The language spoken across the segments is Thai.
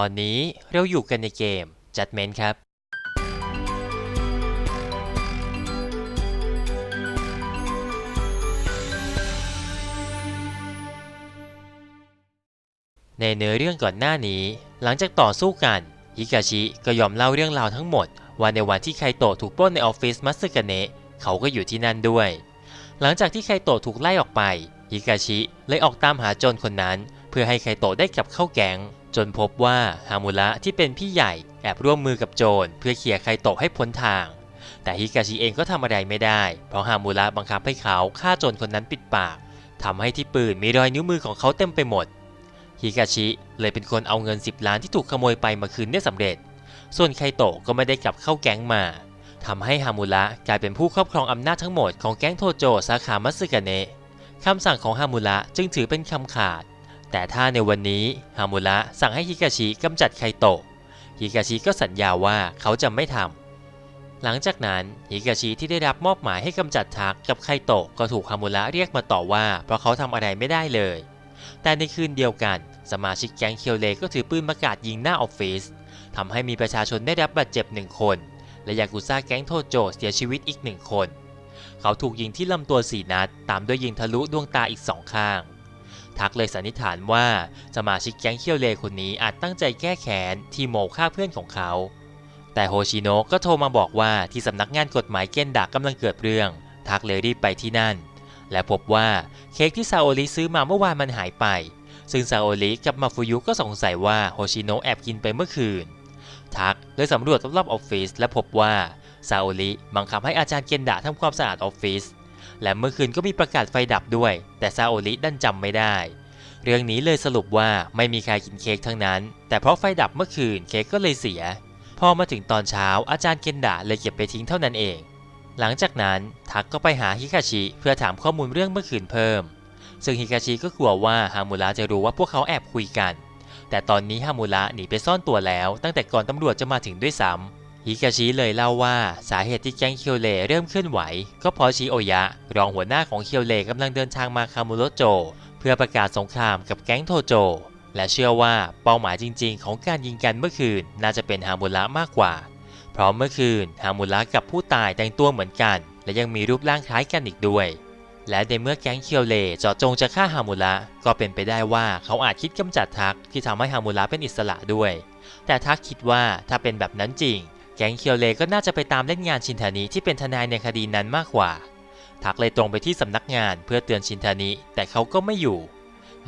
ตอนนี้เราอยู่กันในเกม Judgment ครับ ในเนื้อเรื่องก่อนหน้านี้ หลังจากต่อสู้กันฮิกาชิก็ยอมเล่าเรื่องราวทั้งหมด ว่าในวันที่ไคโตะถูกปล้นในออฟฟิศมัตสึกเนะเขาก็อยู่ที่นั่นด้วย หลังจากที่ไคโตะถูกไล่ออกไปฮิกาชิเลยออกตามหาโจรคนนั้น เพื่อให้ไคโตะได้กลับเข้าแก๊ง จนพบว่าฮามุระที่เป็นพี่ใหญ่แอบร่วมมือกับโจรเพื่อเคลียร์ไคโตะให้พ้นทาง แต่ฮิกาชิเองก็ทำอะไรไม่ได้ เพราะฮามุระบังคับให้เขาฆ่าโจรคนนั้นปิดปากทำให้ที่ปืนมีรอยนิ้วมือของเขาเต็มไปหมดฮิกาชิเลยเป็นคนเอาเงิน 10 ล้านที่ถูกขโมยไปมาคืนได้สำเร็จ ส่วนไคโตะก็ไม่ได้กลับเข้าแก๊งมาทำให้ฮามุระกลายเป็นผู้ครอบครองอำนาจทั้งหมดของแก๊งโทโจสาขามัตสึกะเนะคำสั่งของฮามุระจึงถือเป็นคำขาด แต่ถ้าในวันนี้ฮามุระสั่งให้ฮิกาชิกำจัดไคโตะฮิกาชิก็สัญญาว่าเขาจะไม่ทำหลังจากนั้นฮิกาชิที่ได้รับมอบหมายให้กำจัดทักกับไคโตะก็ถูกฮามุระเรียกมาต่อว่าเพราะเขาทำอะไรไม่ได้เลย แต่ในคืนเดียวกันสมาชิกแก๊งเคียวเลก็ถือปืนประกาศยิงหน้าออฟฟิศทำให้มีประชาชนได้รับบาดเจ็บหนึ่งคน และยากุซ่าแก๊งโทโจเสียชีวิตอีกหนึ่งคน เขาถูกยิงที่ลำตัวสี่นัด ตามด้วยยิงทะลุดวงตาอีกสองข้าง ทักเลยสันนิษฐานว่าสมาชิกแก๊งเคียวเลคนนี้อาจตั้งใจแก้แค้นที่โมฆ่าเพื่อนของเขา แต่โฮชิโนะก็โทรมาบอกว่าที่สำนักงานกฎหมายเกนดากำลังเกิดเรื่อง ทักเลยรีบไปที่นั่น และพบว่าเค้กที่ซาโอริซื้อมาเมื่อวานมันหายไป ซึ่งซาโอริกับมาฟุยุก็สงสัยว่าโฮชิโนะแอบกินไปเมื่อคืน ทักเลยสำรวจรอบๆออฟฟิศและพบว่าซาโอริบังคับให้อาจารย์เกนดะทำความสะอาดออฟฟิศ และเมื่อคืนก็มีประกาศไฟดับด้วย แต่ซาโอริดันจำไม่ได้ เรื่องนี้เลยสรุปว่าไม่มีใครกินเค้กทั้งนั้น แต่เพราะไฟดับเมื่อคืนเค้กก็เลยเสีย พอมาถึงตอนเช้าอาจารย์เกนดะเลยเก็บไปทิ้งเท่านั้นเอง หลังจากนั้นทักก็ไปหาฮิคาชิเพื่อถามข้อมูลเรื่องเมื่อคืนเพิ่ม ซึ่งฮิคาชิก็กลัวว่าฮามุระจะรู้ว่าพวกเขาแอบคุยกัน แต่ตอนนี้ฮามุระหนีไปซ่อนตัวแล้ว ตั้งแต่ก่อนตำรวจจะมาถึงด้วยซ้ำ ฮิคาชิเลยเล่าว่าสาเหตุที่แก๊งเคียวเลเริ่มเคลื่อนไหว ก็เพราะชิโอยะ รองหัวหน้าของเคียวเลกำลังเดินทางมาคามุโรโจ เพื่อประกาศสงครามกับแก๊งโทโจ และเชื่อว่าเป้าหมายจริง ๆ ของการยิงกันเมื่อคืนน่าจะเป็นฮามุระมากกว่า เพราะเมื่อคืนฮามุระกับผู้ตายแต่งตัวเหมือนกัน และยังมีรูปร่างคล้ายกันอีกด้วย และในเมื่อแก๊งเคียวเลเจาะจงจะฆ่าฮามุระก็เป็นไปได้ว่าเขาอาจคิดกำจัดทักที่ทำให้ฮามุระเป็นอิสระด้วย แต่ทักคิดว่าถ้าเป็นแบบนั้นจริง แก๊งเคียวเลก็น่าจะไปตามเล่นงานชินทานิที่เป็นทนายในคดีนั้นมากกว่า ทักเลยตรงไปที่สำนักงานเพื่อเตือนชินทานิแต่เขาก็ไม่อยู่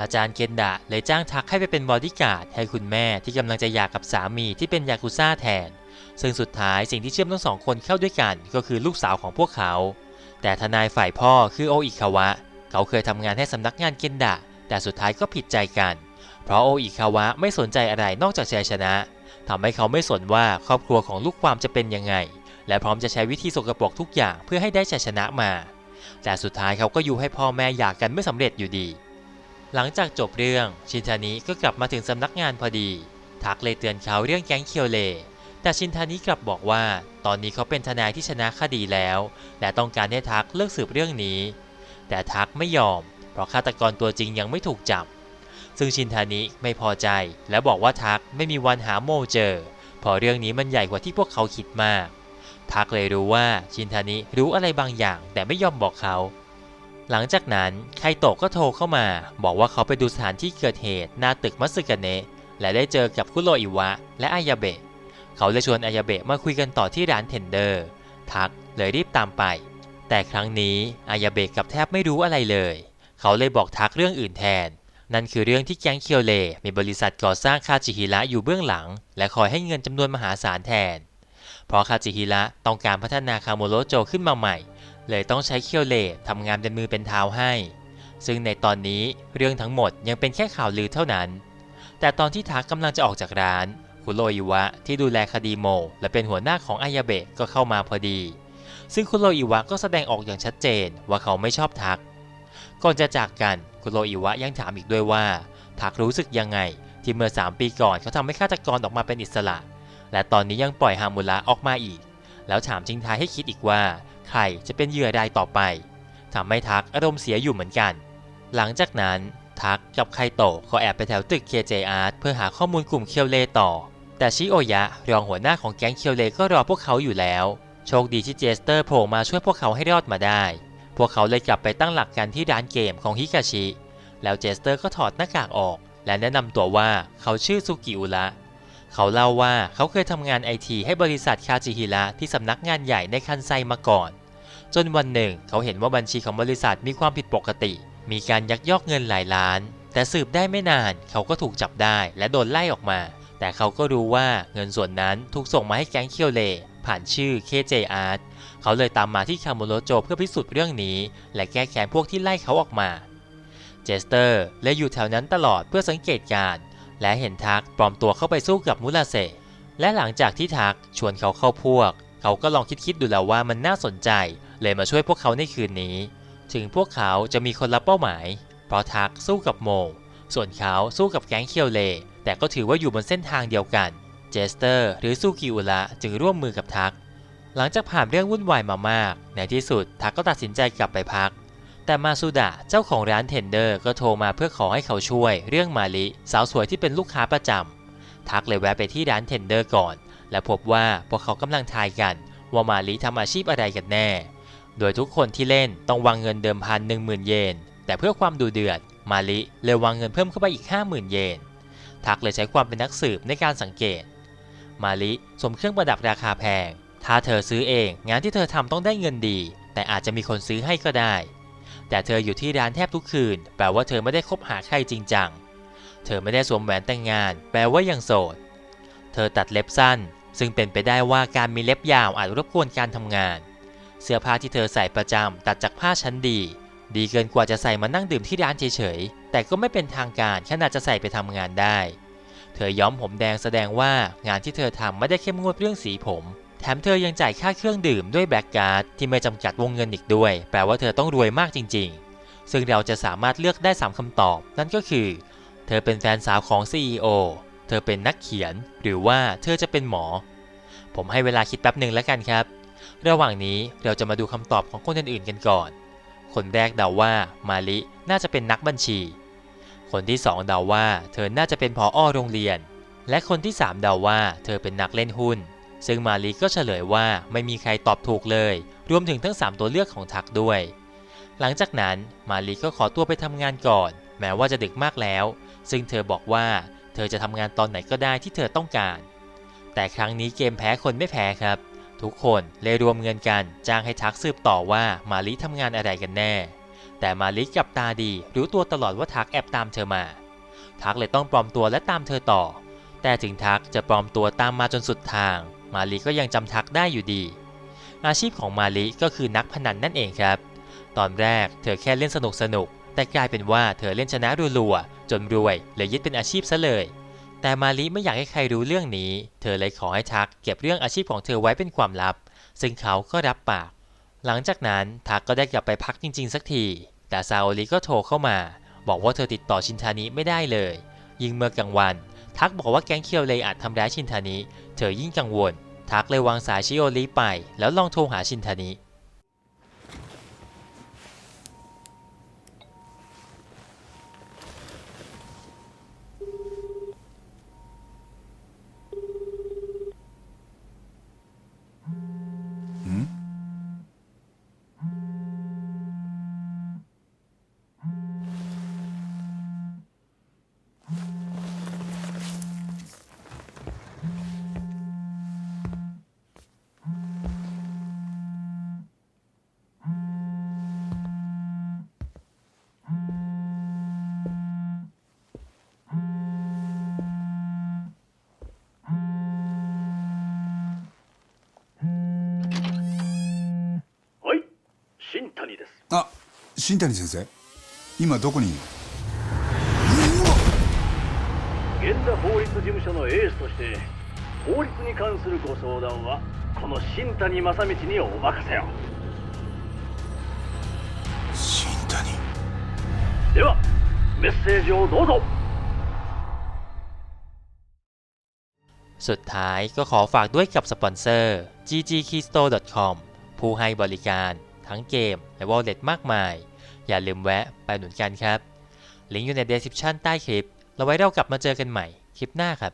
อาจารย์เคนดะเลยจ้างทักให้ไปเป็นบอดี้การ์ดให้คุณแม่ที่กำลังจะหย่ากกับสามีที่เป็นยากุซ่าแทน ซึ่งสุดท้ายสิ่งที่เชื่อมทั้งสองคนเข้าด้วยกันก็คือลูกสาวของพวกเขา แต่ทนายฝ่ายพ่อคือโออิคาวะ เขาเคยทำงานให้สำนักงานเคนดะแต่สุดท้ายก็ผิดใจกัน เพราะโออิคาวะไม่สนใจอะไรนอกจากชัยชนะ ทำให้เขาไม่สนว่าครอบครัวของลูกความจะเป็นยังไง และพร้อมจะใช้วิธีสกปรกทุกอย่างเพื่อให้ได้ชัยชนะมา แต่สุดท้ายเขาก็อยู่ให้พ่อแม่หย่ากกันไม่สำเร็จอยู่ดี หลังจากจบเรื่องชินทานิก็กลับมาถึงสำนักงานพอดีทักเลยเตือนเขาเรื่องแก๊งเคียวเลแต่ชินทานิกลับบอกว่า ตอนนี้เขาเป็นทนายที่ชนะคดีแล้ว และต้องการให้ทักเลิกสืบเรื่องนี้ แต่ทักไม่ยอม เพราะฆาตกรตัวจริงยังไม่ถูกจับ ซึ่งชินทานิไม่พอใจ และบอกว่าทักไม่มีวันหาโมเจอเพราะเรื่องนี้มันใหญ่กว่าที่พวกเขาคิดมาก ทักเลยรู้ว่าชินทานิรู้อะไรบางอย่างแต่ไม่ยอมบอกเขา หลังจากนั้นไคโตะก็โทรเข้ามา บอกว่าเขาไปดูสถานที่เกิดเหตุหน้าตึกมัสึกะเนะและได้เจอกับคุโรอิวะ และอายาเบะ เขาเลยชวนอายาเบะมาคุยกันต่อที่ร้านเทนเดอร์ ทักเลยรีบตามไป แต่ครั้งนี้อายาเบะกับแทบไม่รู้อะไรเลย เขาเลยบอกทักเรื่องอื่นแทน นั่นคือเรื่องที่แก๊งเคียวเล มีบริษัทก่อสร้างคาจิฮิระอยู่เบื้องหลัง และคอยให้เงินจำนวนมหาศาลแทน เพราะคาจิฮิระต้องการพัฒนาคาโมโรโจขึ้นมาใหม่ เลยต้องใช้เคียวเลทำงานเป็นมือเป็นเท้าให้ ซึ่งในตอนนี้เรื่องทั้งหมดยังเป็นแค่ข่าวลือเท่านั้น แต่ตอนที่ทักกำลังจะออกจากร้านคุโรอิวะที่ดูแลคดีโม และเป็นหัวหน้าของอายาเบะก็เข้ามาพอดี ซึ่งคุโรอิวะก็แสดงออกอย่างชัดเจนว่าเขาไม่ชอบทัก ก่อนจะจากกัน คุโรอิวะยังถามอีกด้วยว่าทักรู้สึกยังไง ที่เมื่อ 3 ปีก่อนเขาทำให้ฆาตกรออกมาเป็นอิสระ และตอนนี้ยังปล่อยฮามุระออกมาอีก แล้วถามทิ้งทายให้คิดอีกว่า ใครจะเป็นเหยื่อรายต่อไปทำให้ทักอารมณ์เสียอยู่เหมือนกัน หลังจากนั้นทักกับไคโตะก็แอบไปแถวตึก KJ Art เพื่อหาข้อมูลกลุ่มเคียวเลต่อ แต่ชิโอยะรองหัวหน้าของแก๊งเคียวเลก็รอพวกเขาอยู่แล้ว โชคดีที่เจสเตอร์โผล่มาช่วยพวกเขาให้รอดมาได้ พวกเขาเลยกลับไปตั้งหลักกันที่ร้านเกมของฮิกาชิ แล้วเจสเตอร์ก็ถอดหน้ากากออก และแนะนำตัวว่าเขาชื่อซุกิอุระเขาเล่าว่าเขาเคยทำงานไอทีให้บริษัทคาจิฮิระที่สำนักงานใหญ่ในคันไซมาก่อน จนวันหนึ่งเขาเห็นว่าบัญชีของบริษัทมีความผิดปกติ มีการยักยอกเงินหลายล้าน แต่สืบได้ไม่นานเขาก็ถูกจับได้และโดนไล่ออกมา แต่เขาก็รู้ว่าเงินส่วนนั้นถูกส่งมาให้แก๊งเคียวเล ผ่านชื่อ KJ Art เขาเลยตามมาที่คาโมโรโจเพื่อพิสูจน์เรื่องนี้ และแก้แค้นพวกที่ไล่เขาออกมา เจสเตอร์เลยอยู่แถวนั้นตลอดเพื่อสังเกตการณ์และเห็นทักปลอมตัวเข้าไปสู้กับมุราเซและหลังจากที่ทักชวนเขาเข้าพวก เขาก็ลองคิดๆดูแล้วว่ามันน่าสนใจ เลยมาช่วยพวกเขาในคืนนี้ ถึงพวกเขาจะมีคนละเป้าหมาย เพราะทักสู้กับโม ส่วนเขาสู้กับแก๊งเคียวเล แต่ก็ถือว่าอยู่บนเส้นทางเดียวกัน เจสเตอร์ หรือซูกิอุระจึงร่วมมือกับทัก หลังจากผ่านเรื่องวุ่นวายมามาก ในที่สุดทักก็ตัดสินใจกลับไปพัก แต่มาซูดะเจ้าของร้านเทนเดอร์ก็โทรมาเพื่อขอให้เขาช่วย เรื่องมาลิสาวสวยที่เป็นลูกค้าประจำทักเลยแวะไปที่ร้านเทนเดอร์ก่อน และพบว่าพวกเขากำลังทายกัน ว่ามาลิทำอาชีพอะไรกันแน่ โดยทุกคนที่เล่นต้องวางเงินเดิมพันหนึ่งหมื่นเยนแต่เพื่อความดูเดือดมาลิเลยวางเงินเพิ่มเข้าไปอีก 50,000 เยน ทักเลยใช้ความเป็นนักสืบในการสังเกต มาลิสมเครื่องประดับราคาแพง ถ้าเธอซื้อเองงานที่เธอทำต้องได้เงินดี แต่อาจจะมีคนซื้อให้ก็ได้ แต่เธออยู่ที่ร้านแทบทุกคืน แปลว่าเธอไม่ได้คบหาใครจริงจัง เธอไม่ได้สวมแหวนแต่งงาน แปลว่ายังโสด เธอตัดเล็บสั้น ซึ่งเป็นไปได้ว่าการมีเล็บยาวอาจรบกวนการทำงาน เสื้อผ้าที่เธอใส่ประจำตัดจากผ้าชั้นดี ดีเกินกว่าจะใส่มานั่งดื่มที่ร้านเฉยๆแต่ก็ไม่เป็นทางการขนาดจะใส่ไปทำงานได้ เธอย้อมผมแดงแสดงว่างานที่เธอทำไม่ได้เข้มงวดเรื่องสีผม แถมเธอยังจ่ายค่าเครื่องดื่มด้วยแบล็กการ์ดที่ไม่จำกัดวงเงินอีกด้วย แปลว่าเธอต้องรวยมากจริง ๆ ซึ่งเราจะสามารถเลือกได้ 3คำตอบ นั่นก็คือ เธอเป็นแฟนสาวของ CEO เธอเป็นนักเขียน หรือว่าเธอจะเป็นหมอ ผมให้เวลาคิดแป๊บหนึ่งแล้วกันครับ ระหว่างนี้เราจะมาดูคำตอบของคนอื่นๆกันก่อน คนแรกเดาว่ามาลิน่าจะเป็นนักบัญชี คนที่สองเดาว่าเธอน่าจะเป็นผออโรงเรียน และคนที่สามเดาว่าเธอเป็นนักเล่นหุ้น ซึ่งมาลิก็เฉลยว่าไม่มีใครตอบถูกเลย รวมถึงทั้ง 3 ตัวเลือกของทักด้วย หลังจากนั้นมาลิก็ขอตัวไปทำงานก่อน แม้ว่าจะดึกมากแล้ว ซึ่งเธอบอกว่าเธอจะทำงานตอนไหนก็ได้ที่เธอต้องการ แต่ครั้งนี้เกมแพ้คนไม่แพ้ครับ ทุกคนเลยรวมเงินกันจ้างให้ทักสืบต่อว่ามาลิทำงานอะไรกันแน่ แต่มาลิกับตาดีรู้ตัวตลอดว่าทักแอบตามเธอมา ทักเลยต้องปลอมตัวและตามเธอต่อ แต่ถึงทักจะปลอมตัวตามมาจนสุดทาง มาลิก็ยังจำทักได้อยู่ดี อาชีพของมาลิก็คือนักพนันนั่นเองครับ ตอนแรกเธอแค่เล่นสนุกสนุกๆแต่กลายเป็นว่าเธอเล่นชนะรัวๆจนรวยเลยยึดเป็นอาชีพซะเลยแต่มาลิไม่อยากให้ใครรู้เรื่องนี้ เธอเลยขอให้ทักเก็บเรื่องอาชีพของเธอไว้เป็นความลับ ซึ่งเขาก็รับปาก หลังจากนั้นทักก็ได้กลับไปพักจริง ๆ สักที แต่ซาโอริก็โทรเข้ามา บอกว่าเธอติดต่อชินทานิไม่ได้เลย ยิ่งเมื่อกลางวัน ทักบอกว่าแก๊งเคียวเลยอาจทำร้ายชินทานิ เธอยิ่งกังวล ทักเลยวางสายชิโอริไป แล้วลองโทรหาชินทานิ 新谷先生今どこに源田法律事務所のエースとして法律に関するご相談はこの新谷正道にお任せを新谷ではメッセージをどうぞ สุดท้ายก็ขอฝากด้วยกับสปอนเซอร์ ggkeystore.com ผู้ให้บริการทั้งเกมและ wallet มากมาย อย่าลืมแวะไปหนุนกันครับ ลิงก์อยู่ใน description ใต้คลิป เราไว้เรากลับมาเจอกันใหม่คลิปหน้าครับ